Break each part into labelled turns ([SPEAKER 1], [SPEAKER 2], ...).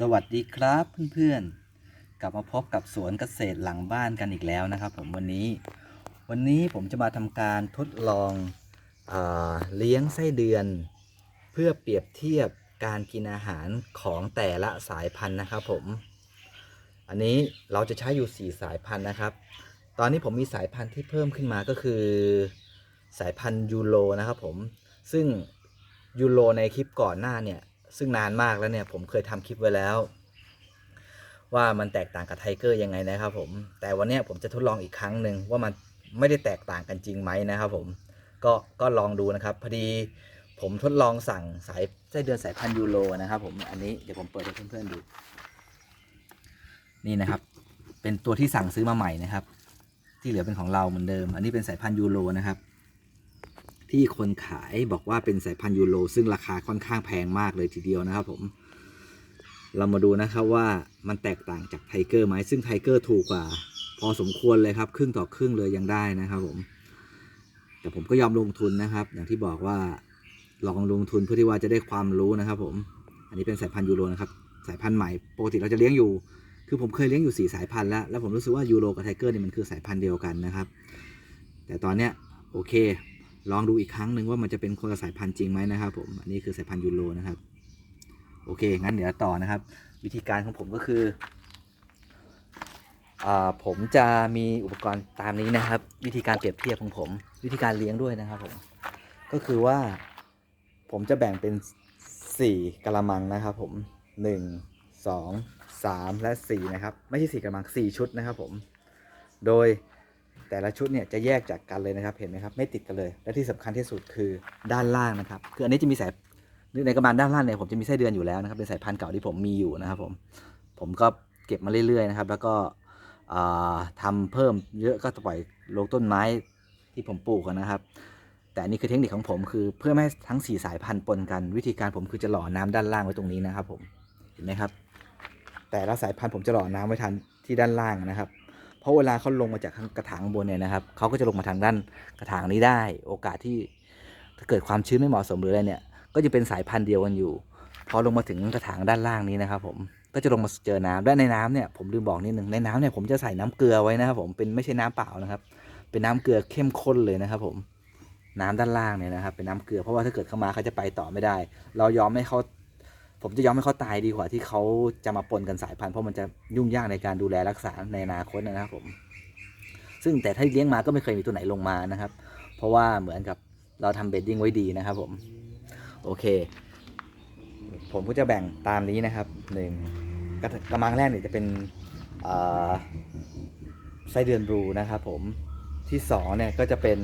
[SPEAKER 1] สวัสดีครับเพื่อนๆ กลับมาพบกับสวนเกษตรหลังบ้านกันอีกแล้วนะครับ ผมวันนี้ วันนี้ผมจะมาทำการทดลองอเลี้ยงไส้เดือน เพื่อเปรียบเทียบการกินอาหารของแต่ละสายพันธุ์นะครับ ผม อันนี้เราจะใช้อยู่ 4 สายพันธุ์นะครับ ตอนนี้ผมมีสายพันธุ์ที่เพิ่มขึ้นมาก็คือ สายพันธุ์ยูโรนะครับผมซึ่งยูโรในคลิปก่อนหน้าเนี่ย ซึ่งนานมากแล้วเนี่ยผมเคยทำคลิปไว้แล้ว ว่ามันแตกต่างกับไทเกอร์ยังไงนะครับผม แต่วันนี้ผมจะทดลองอีกครั้งหนึ่งว่ามันไม่ได้แตกต่างกันจริงไหมนะครับผมก็ก็ลองดูนะครับ พอดีผมทดลองสั่งสายไส้เดือนสายพันยูโรนะครับผมอันนี้เดี๋ยวผมเปิดให้เพื่อนๆดู นี่นะครับ เป็นตัวที่สั่งซื้อมาใหม่นะครับ ที่เหลือเป็นของเราเหมือนเดิม อันนี้เป็นสายพันยูโรนะครับ ที่คนขายบอกว่าเป็นสายพันธุ์ยูโรซึ่งราคาค่อนข้างแพงมากเลยทีเดียวนะครับผมเรามาดูนะครับว่ามันแตกต่างจากไทเกอร์ไหมซึ่งไทเกอร์ถูกกว่า พอสมควรเลยครับ ครึ่งต่อครึ่งเลยยังได้นะครับผม แต่ผมก็ยอมลงทุนนะครับ อย่างที่บอกว่าลองลงทุนเพื่อที่ว่าจะได้ความรู้นะครับผม อันนี้เป็นสายพันธุ์ยูโรนะครับ สายพันธุ์ใหม่ปกติเราจะเลี้ยงอยู่ คือผมเคยเลี้ยงอยู่สี่สายพันธุ์แล้ว แล้วผมรู้สึกว่ายูโรกับไทเกอร์นี่มันคือสายพันธุ์เดียวกันนะครับ แต่ตอนเนี้ยโอเค ลองดูอีกครั้งหนึ่งว่ามันจะเป็นคนละสายพันธุ์จริงไหมนะครับผม อันนี้คือสายพันธุ์ยูโรนะครับ โอเค งั้นเดี๋ยวต่อนะครับ วิธีการของผมก็คืออผมจะมีอุปกรณ์ตามนี้นะครับ วิธีการเปรียบเทียบของผม วิธีการเลี้ยงด้วยนะครับผม ก็คือว่าผมจะแบ่งเป็น 4กะละมังนะครับผม 1 2 3 และ 4 นะครับ ไม่ใช่ 4กะละมัง 4 ชุดนะครับผม โดย แต่ละชุดเนี่ยจะแยกจากกันเลยนะครับเห็นไหมครับไม่ติดกันเลย และที่สำคัญที่สุดคือด้านล่างนะครับ คืออันนี้จะมีสายในกระบาลด้านล่างเนี่ยผมจะมีไส้เดือนอยู่แล้วนะครับเป็นสายพันธุ์เก่าที่ผมมีอยู่นะครับผมผมก็เก็บมาเรื่อยๆนะครับ แล้วก็ทำาเพิ่มเยอะก็ปล่อยลงต้นไม้ที่ผมปลูกนะครับ แต่อันนี่คือเทคนิคของผมคือเพื่อไม่ให้ทั้ง 4 สายพันธุ์ปนกัน วิธีการผมคือจะหล่อน้ำด้านล่างไว้ตรงนี้นะครับ ผมเห็นไหมครับ แต่ละสายพันธุ์ผมจะหล่อน้ำไว้ทันที่ด้านล่างนะครับ ราะเวลาเขาลงมาจากข้างกระถางบนเนี่ยนะครับเขาก็จะลงมาทางด้านกระถางนี้ได้ โอกาสที่ถ้าเกิดความชื้นไม่เหมาะสมหรืออะไรเนี่ย ก็จะเป็นสายพันธุ์เดียวกันอยู่ พอลงมาถึงกระถางด้านล่างนี้นะครับ ผมก็จะลงมาเจอน้ำและในน้ำเนี่ยผมลืมบอกนิดนึงในน้ำเนี่ยผมจะใส่น้ำเกลือไว้นะครับ ผมเป็นไม่ใช่น้ำเปล่านะครับ เป็นน้ำเกลือเข้มข้นเลยนะครับ ผมน้ำด้านล่างเนี่ยนะครับ เป็นน้ำเกลือเพราะว่าถ้าเกิดเข้ามาเขาจะไปต่อไม่ได้ เรายอมให้เขา ผมจะยอมให้เขาตายดีกว่าที่เขาจะมาปนกันสายพันธุ์เพราะมันจะยุ่งยากในการดูแลรักษาในอนาคตนะครับผม ซึ่งแต่ถ้าเลี้ยงมาก็ไม่เคยมีตัวไหนลงมานะครับ เพราะว่าเหมือนกับเราทำเบดดิ้งไว้ดีนะครับผม โอเค ผมก็จะแบ่งตามนี้นะครับหนึ่งกระกระมังแรกเนี่ยจะเป็นไส้เดือนบลูนะครับผมที่สองเนี่ยก็จะเป็น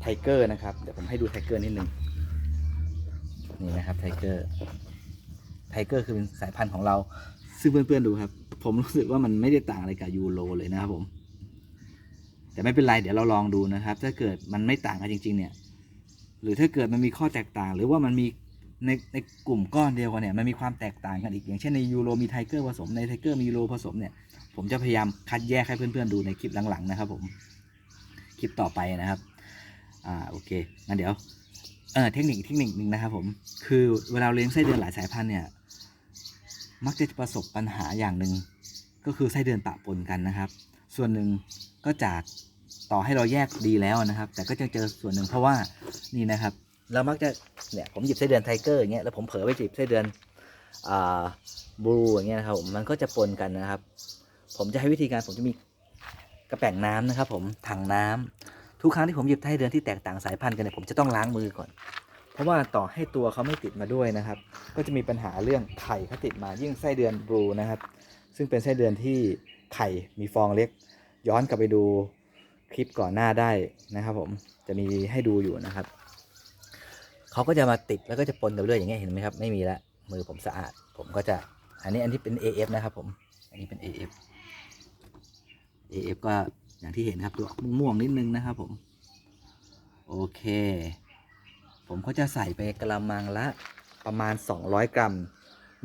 [SPEAKER 1] ไทเกอร์นะครับ เดี๋ยวผมให้ดูไทเกอร์นิดนึงนี่นะครับไทเกอร์ ไทเกอร์คือเป็นสายพันธุ์ของเรา ซึ่งเพื่อนๆดูครับ ผมรู้สึกว่ามันไม่ได้ต่างอะไรกับยูโรเลยนะครับผม แต่ไม่เป็นไร เดี๋ยวเราลองดูนะครับ ถ้าเกิดมันไม่ต่างกันจริง ๆ เนี่ย หรือถ้าเกิดมันมีข้อแตกต่าง หรือว่ามันมีในในกลุ่มก้อนเดียวกันเนี่ยมันมีความแตกต่างกันอีก อย่างเช่นในยูโรมีไทเกอร์ผสมในไทเกอร์มียูโรผสมเนี่ย ผมจะพยายามคัดแยกให้เพื่อนๆดูในคลิปหลังๆนะครับ ผมคลิปต่อไปนะครับอ่าโอเคงั้นเดี๋ยวเออเทคนิคเทคนิคหนึ่งนะครับผม คือเวลาเราเลี้ยงไส้เดือนหลายสายพันธุ์เนี่ย มักจะประสบปัญหาอย่างหนึ่งก็คือไส้เดือนปะปนกันนะครับ ส่วนหนึ่งก็จากต่อให้เราแยกดีแล้วนะครับ แต่ก็จะเจอส่วนหนึ่งเพราะว่านี่นะครับ เรามักจะเนี่ยผมหยิบไส้เดือนไทเกอร์อย่างเงี้ยแล้วผมเผลอไปหยิบไส้เดือนอ่าบลูอย่างเงี้ยนะครับผมมันก็จะปนกันนะครับ ผมจะให้วิธีการผมจะมีกระแป่งน้ำนะครับ ผมถังน้ำทุกครั้งที่ผมหยิบไส้เดือนที่แตกต่างสายพันธุ์กันเนี่ยผมจะต้องล้างมือก่อน เพราะว่าต่อให้ตัวเขาไม่ติดมาด้วยนะครับ ก็จะมีปัญหาเรื่องไข่เขาติดมายิ่งไส้เดือนบลูนะครับ ซึ่งเป็นไส้เดือนที่ไข่มีฟองเล็ก ย้อนกลับไปดูคลิปก่อนหน้าได้นะครับ ผมจะมีให้ดูอยู่นะครับเขาก็จะมาติดแล้วก็จะปนกันเรื่อยอย่างเงี้ยเห็นไหมครับ ไม่มีละมือผมสะอาด ผมก็จะอันนี้อันที่เป็น AF นะครับ ผม อันนี้เป็น AF AF ก็อย่างที่เห็นครับตัวม่วงนิดนึงนะครับผม โอเค ผมก็จะใส่ไปกระมังละประมาณ 200 กรัม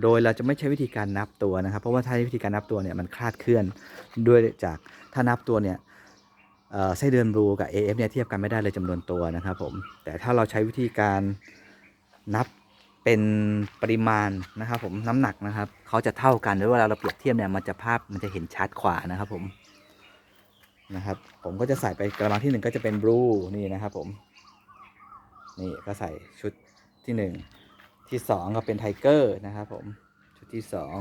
[SPEAKER 1] โดยเราจะไม่ใช้วิธีการนับตัวนะครับ เพราะว่าถ้าวิธีการนับตัวเนี่ยมันคลาดเคลื่อนด้วยจากถ้านับตัวเนี่ยไส้เดือนบลูกับ AF เนี่ยเทียบกันไม่ได้เลยจำนวนตัวนะครับผมแต่ถ้าเราใช้วิธีการนับเป็นปริมาณนะครับผมน้ำหนักนะครับเขาจะเท่ากันด้วยเวลาเราเปรียบเทียบเนี่ยมันจะภาพมันจะเห็นชัดกว่านะครับผมนะครับผมก็จะใส่ไปกระมังที่หนึ่งก็จะเป็นบลูนี่นะครับผม นี่ก็ใส่ชุดที่หนึ่งที่สองก็เป็นไทเกอร์นะครับผมชุดที่สอง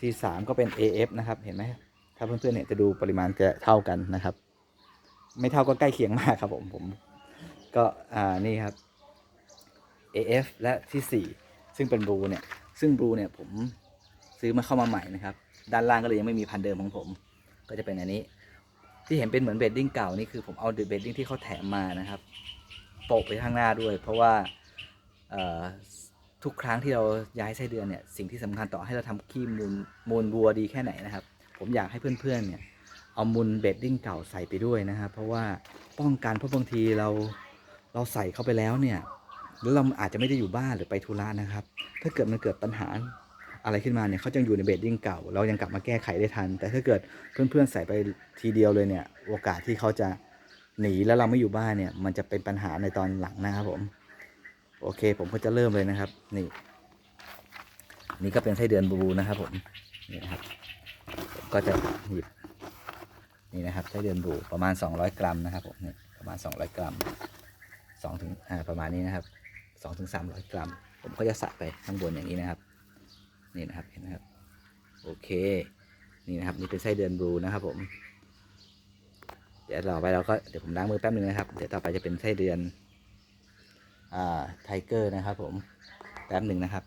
[SPEAKER 1] ที่สามก็เป็น AF นะครับ เห็นไหมถ้าเพื่อนๆเนี่ยจะดูปริมาณจะเท่ากันนะครับ ไม่เท่าก็ใกล้เคียงมากครับผมผม ก็อ่านี่ครับ AF และที่ 4 ซึ่งเป็นบลูเนี่ย ซึ่งบลูเนี่ยผมซื้อมาเข้ามาใหม่นะครับ ด้านล่างก็เลยยังไม่มีพันเดิมของผม ก็จะเป็นอันนี้ ที่เห็นเป็นเหมือนเบดดิ้งเก่านี่คือผมเอาเบดดิ้งที่เขาแถมมานะครับ โปะไปข้างหน้าด้วย เพราะว่าทุกครั้งที่เราย้ายไส้เดือนเนี่ยสิ่งที่สำคัญต่อให้เราทำขี้มูลมูลวัวดีแค่ไหนนะครับ ผมอยากให้เพื่อนๆเนี่ยเอามูลเบดดิ้งเก่าใส่ไปด้วยนะครับ เพราะว่าป้องกันเพราะบางทีเราเราใส่เข้าไปแล้วเนี่ยแล้วเราอาจจะไม่ได้อยู่บ้านหรือไปธุระนะครับ ถ้าเกิดมันเกิดปัญหาอะไรขึ้นมาเนี่ยเขาจะอยู่ในเบดดิ้งเก่า เรายังกลับมาแก้ไขได้ทัน แต่ถ้าเกิดเพื่อนๆใส่ไปทีเดียวเลยเนี่ยโอกาสที่เขาจะ หนีแล้วเราไม่อยู่บ้านเนี่ย มันจะเป็นปัญหาในตอนหลังนะครับผม โอเค ผมก็จะเริ่มเลยนะครับ นี่ นี่ก็เป็นไส้เดือนบูนะครับ ผมนี่นะครับผมก็จะหยิบนี่นะครับไส้เดือนบูประมาณ 200 กรัมนะครับผมนี่ประมาณ 200 กรัม2ถึงอ่าประมาณนี้นะครับ2ถึง300 กรัม ผมก็จะใส่ไปข้างบนอย่างนี้นะครับ นี่นะครับเห็นนะครับ โอเค นี่นะครับนี่เป็นไส้เดือนบูนะครับผม เดี๋ยวต่อไปเราก็เดี๋ยวผมล้างมือแป๊บนึงนะครับ เดี๋ยวต่อไปจะเป็นไส้เดือนอ่าไทเกอร์นะครับผมแป๊บหนึ่งนะครับ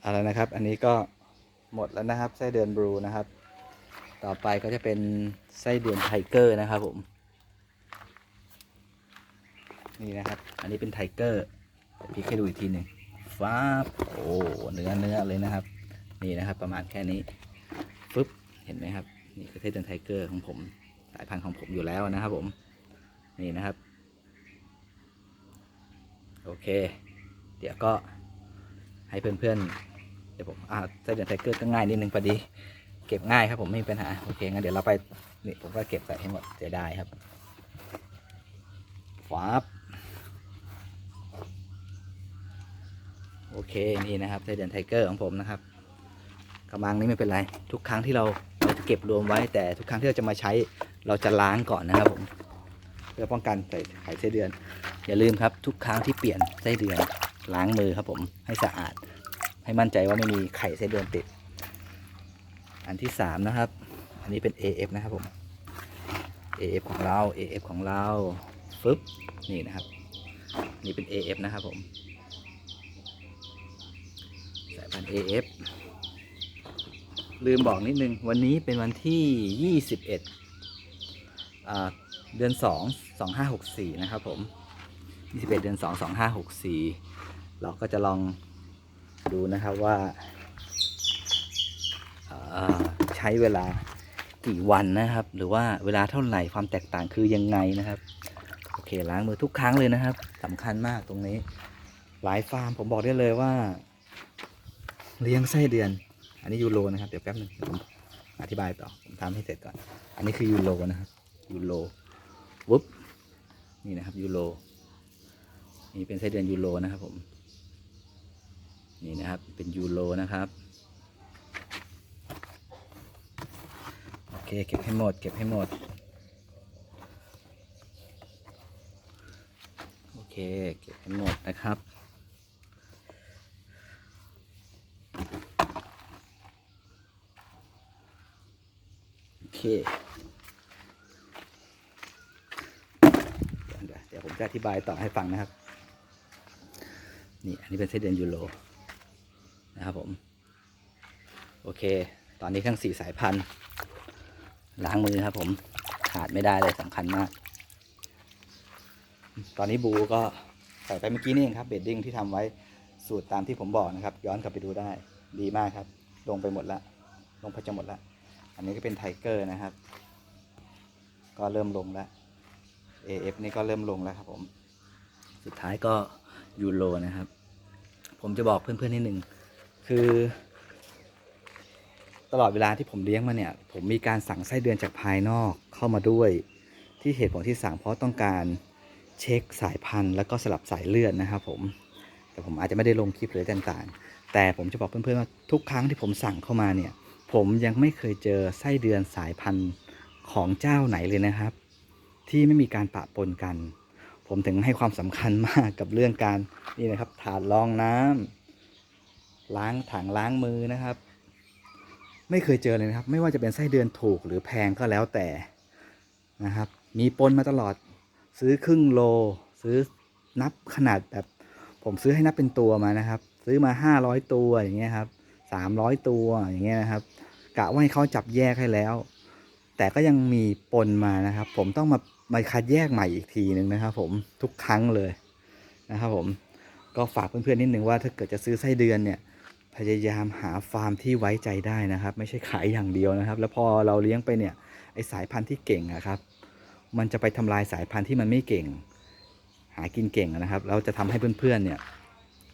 [SPEAKER 1] เอาละนะครับ อันนี้ก็หมดแล้วนะครับไส้เดือนบลูนะครับ ต่อไปก็จะเป็นไส้เดือนไทเกอร์นะครับผมนี่นะครับ อันนี้เป็นไทเกอร์พี่ให้ดูอีกทีหนึ่งฟ้าโอ้เนื้อเนื้อเลยนะครับ นี่นะครับ ประมาณแค่นี้ฟึบเห็นไหมครับ นี่คือไส้เดือนไทเกอร์ของผมสายพันธุ์ของผมอยู่แล้วนะครับผมนี่นะครับ โอเค เดี๋ยวก็ให้เพื่อนๆ เดี๋ยวผมอ่าไส้เดือนไทเกอร์ก็ง่ายนิดนึงพอดี เก็บง่ายครับผมไม่มีปัญหา โอเคงั้นเดี๋ยวเราไปนี่ผมก็เก็บใส่ให้หมดเสียดายครับฟ้าบโอเคนี่นะครับไส้เดือนไทเกอร์ของผมนะครับกระมังนี้ไม่เป็นไร ทุกครั้งที่เรา เก็บรวมไว้แต่ทุกครั้งที่เราจะมาใช้ เราจะล้างก่อนนะครับผมเพื่อป้องกันใส่ไข่ไส้เดือน อย่าลืมครับ ทุกครั้งที่เปลี่ยนไส้เดือนล้างมือครับผมให้สะอาด ให้มั่นใจว่าไม่มีไข่ไส้เดือนติด อันที่สามนะครับ อันนี้เป็น AF นะครับผม AF ของเรา AF ของเราฟึบนี่นะครับ นี่เป็น AF นะครับผมสายพันธุ์ AF ลืมบอกนิดนึง วันนี้เป็นวันที่ 21อ่าเดือน 2 2564 นะครับผม 21 เดือน 2 2564 เราก็จะลองดูนะครับว่าใช้เวลากี่วันนะครับ หรือว่าเวลาเท่าไหร่ความแตกต่างคือยังไงนะครับ โอเคล้างมือทุกครั้งเลยนะครับสำคัญมากตรงนี้ หลายฟาร์มผมบอกได้เลยว่า เลี้ยงไส้เดือน อันนี้ยูโรนะครับเดี๋ยวแป๊บนึงผมอธิบายต่อผมทำให้เสร็จก่อน อันนี้คือยูโรนะครับยูโรวุ๊บนี่นะครับยูโรนี่เป็นไส้เดือนยูโรนะครับผมนี่นะครับเป็นยูโรนะครับโอเคเก็บให้หมดเก็บให้หมดโอเคเก็บให้หมดนะครับ เคเดี๋ยวผมจะอธิบายต่อให้ฟังนะครับ นี่อันนี้เป็นไส้เดือนยูโรนะครับผม โอเค ตอนนี้ทั้งสี่สายพันธุ์ล้างมือครับผมขาดไม่ได้เลยสำคัญมาก ตอนนี้บูก็ใส่ไปเมื่อกี้นี่เองครับเบดดิ้งที่ทำไว้สูตรตามที่ผมบอกนะครับ ย้อนกลับไปดูได้ดีมากครับ ลงไปหมดละลงไปจะหมดละ อันนี้ก็เป็นไทเกอร์นะครับ ก็เริ่มลงแล้ว AF นี่ก็เริ่มลงแล้วครับผม สุดท้ายก็ยูโรนะครับ ผมจะบอกเพื่อนๆนิดนึง คือ ตลอดเวลาที่ผมเลี้ยงมาเนี่ย ผมมีการสั่งไส้เดือนจากภายนอกเข้ามาด้วย ที่เหตุผลที่สั่งเพราะต้องการเช็คสายพันธุ์แล้วก็สลับสายเลือดนะครับผมแต่ผมอาจจะไม่ได้ลงคลิปหรือต่างๆ แต่ผมจะบอกเพื่อนๆว่าทุกครั้งที่ผมสั่งเข้ามาเนี่ย ผมยังไม่เคยเจอไส้เดือนสายพันธุ์ของเจ้าไหนเลยนะครับ ที่ไม่มีการปะปนกัน ผมถึงให้ความสำคัญมากกับเรื่องการนี่นะครับถาดรองน้ำล้างถังล้างมือนะครับ ไม่เคยเจอเลยนะครับ ไม่ว่าจะเป็นไส้เดือนถูกหรือแพงก็แล้วแต่นะครับ มีปนมาตลอด ซื้อครึ่งโล ซื้อนับขนาดแบบ ผมซื้อให้นับเป็นตัวมานะครับ ซื้อมาห้าร้อยตัวอย่างเงี้ยครับ สามร้อยตัวอย่างเงี้ยนะครับกะว่าให้เขาจับแยกให้แล้ว แต่ก็ยังมีปนมานะครับ ผมต้องมามาคัดแยกใหม่อีกทีหนึ่งนะครับ ผมทุกครั้งเลยนะครับผมก็ฝากเพื่อนๆนิดนึงว่าถ้าเกิดจะซื้อไส้เดือนเนี่ยพยายามหาฟาร์มที่ไว้ใจได้นะครับ ไม่ใช่ขายอย่างเดียวนะครับ แล้วพอเราเลี้ยงไปเนี่ยไอสายพันธุ์ที่เก่งอะครับ มันจะไปทำลายสายพันธุ์ที่มันไม่เก่ง หากินเก่งนะครับ เราจะทำให้เพื่อนๆเนี่ย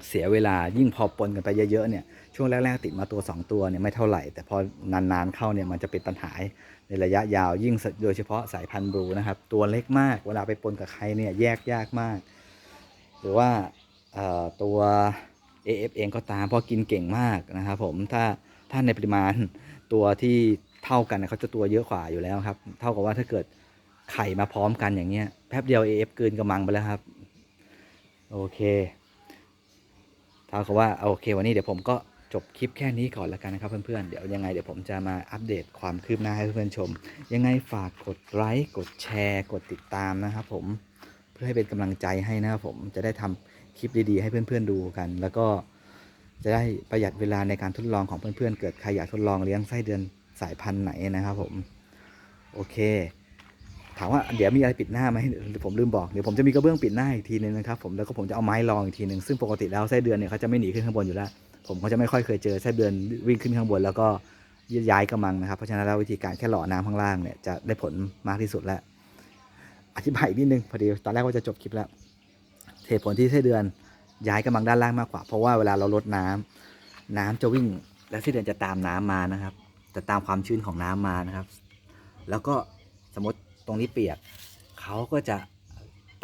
[SPEAKER 1] เสียเวลายิ่งพอปนกันไปเยอะๆเนี่ยช่วงแรกๆติดมาตัว 2 ตัวเนี่ยไม่เท่าไหร่ แต่พอนานๆเข้าเนี่ยมันจะเป็นปัญหาในระยะยาวยิ่งโดยเฉพาะสายพันธุ์บลูนะครับ ตัวเล็กมากเวลาไปปนกับใครเนี่ยแยกยากมาก หรือว่าตัว AF เองก็ตามเพราะกินเก่งมากนะครับผมถ้าถ้าในปริมาณตัวที่เท่ากันเนเขาจะตัวเยอะกว่าอยู่แล้วครับ เท่ากับว่าถ้าเกิดไข่มาพร้อมกันอย่างเงี้ยแป๊บเดียว AF เกินกำมังไปแล้วครับ โอเค เท่ากับว่าโอเควันนี้เดี๋ยวผมก็จบคลิปแค่นี้ก่อนแล้วกันนะครับเพื่อนๆ เดี๋ยวยังไงเดี๋ยวผมจะมาอัปเดตความคืบหน้าให้เพื่อนๆชม ยังไงฝากกดไลค์กดแชร์ กดติดตามนะครับผมเพื่อให้เป็นกำลังใจให้นะครับผมจะได้ทำคลิปดีๆ ให้เพื่อนๆดูกัน แล้วก็จะได้ประหยัดเวลาในการทดลองของเพื่อนๆ เกิดใครอยากทดลองเลี้ยงไส้เดือนสายพันธุ์ไหนนะครับผม โอเค ถามว่าเดี๋ยวมีอะไรปิดหน้าไหมผมลืมบอกเดี๋ยวผมจะมีกระเบื้องปิดหน้าอีกทีนึงนะครับผมแล้วก็ผมจะเอาไม้รองอีกทีหนึ่งซึ่งปกติแล้วไส้เดือนเนี่ยเขาจะไม่หนีขึ้นข้างบนอยู่แล้ว ผมก็จะไม่ค่อยเคยเจอไส้เดือนวิ่งขึ้นข้างบนแล้วก็ย้ายกระมังนะครับเพราะฉะนั้นแล้ววิธีการแค่หล่อน้ำข้างล่างเนี่ยจะได้ผลมากที่สุดแล้วอธิบายนิดนึงพอดีตอนแรกว่าจะจบคลิปแล้วเหตุผลที่ไส้เดือนย้ายกระมังด้านล่างมากกว่า เพราะว่าเวลาเราลดน้ำน้ำจะวิ่ง และไส้เดือนจะตามน้ำมานะครับ จะตามความชื้นของน้ำมานะครับ แล้วก็สมมติ ตรงนี้เปียกเขาก็จะ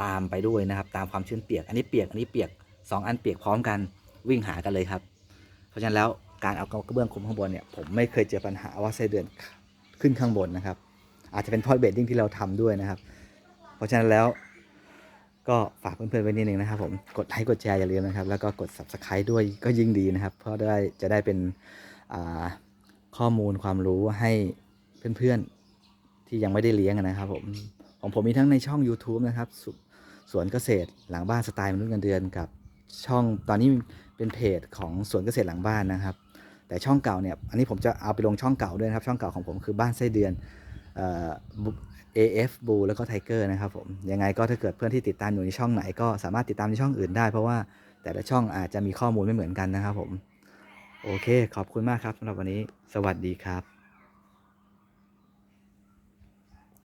[SPEAKER 1] ตามไปด้วยนะครับ ตามความชื้นเปียก อันนี้เปียกอันนี้เปียกสองอันเปียกพร้อมกันวิ่งหากันเลยครับ เพราะฉะนั้นแล้วการเอากระเบื้องคุมข้างบนเนี่ยผมไม่เคยเจอปัญหาว่าไส้เดือนขึ้นข้างบนนะครับ อาจจะเป็นพอยเบดดิ้งที่เราทำด้วยนะครับ เพราะฉะนั้นแล้วก็ฝากเพื่อนๆไว้นิดนึงนะครับผมกดไลค์กดแชร์อย่าลืมนะครับ แล้วก็กด subscribe ด้วยก็ยิ่งดีนะครับ เพราะได้จะได้เป็นข้อมูลความรู้ให้เพื่อนๆ ที่ยังไม่ได้เลี้ยงนะครับผมของผมมีทั้งในช่อง YouTube นะครับสสวนเกษตรหลังบ้านสไตล์มนุษย์เงินเดือนกับช่องตอนนี้เป็นเพจของสวนเกษตรหลังบ้านนะครับ แต่ช่องเก่าเนี่ยอันนี้ผมจะเอาไปลงช่องเก่าด้วยนะครับช่องเก่าของผมคือบ้านไส้เดือนเอ่อ f บูแล้วก็ไทเกอร์นะครับผมยังไงก็ถ้าเกิดเพื่อนที่ติดตามอยู่ในช่องไหนก็สามารถติดตามในช่องอื่นได้ เพราะว่าแต่ละช่องอาจจะมีข้อมูลไม่เหมือนกันนะครับผม โอเค ขอบคุณมากครับสำหรับวันนี้ สวัสดีครับ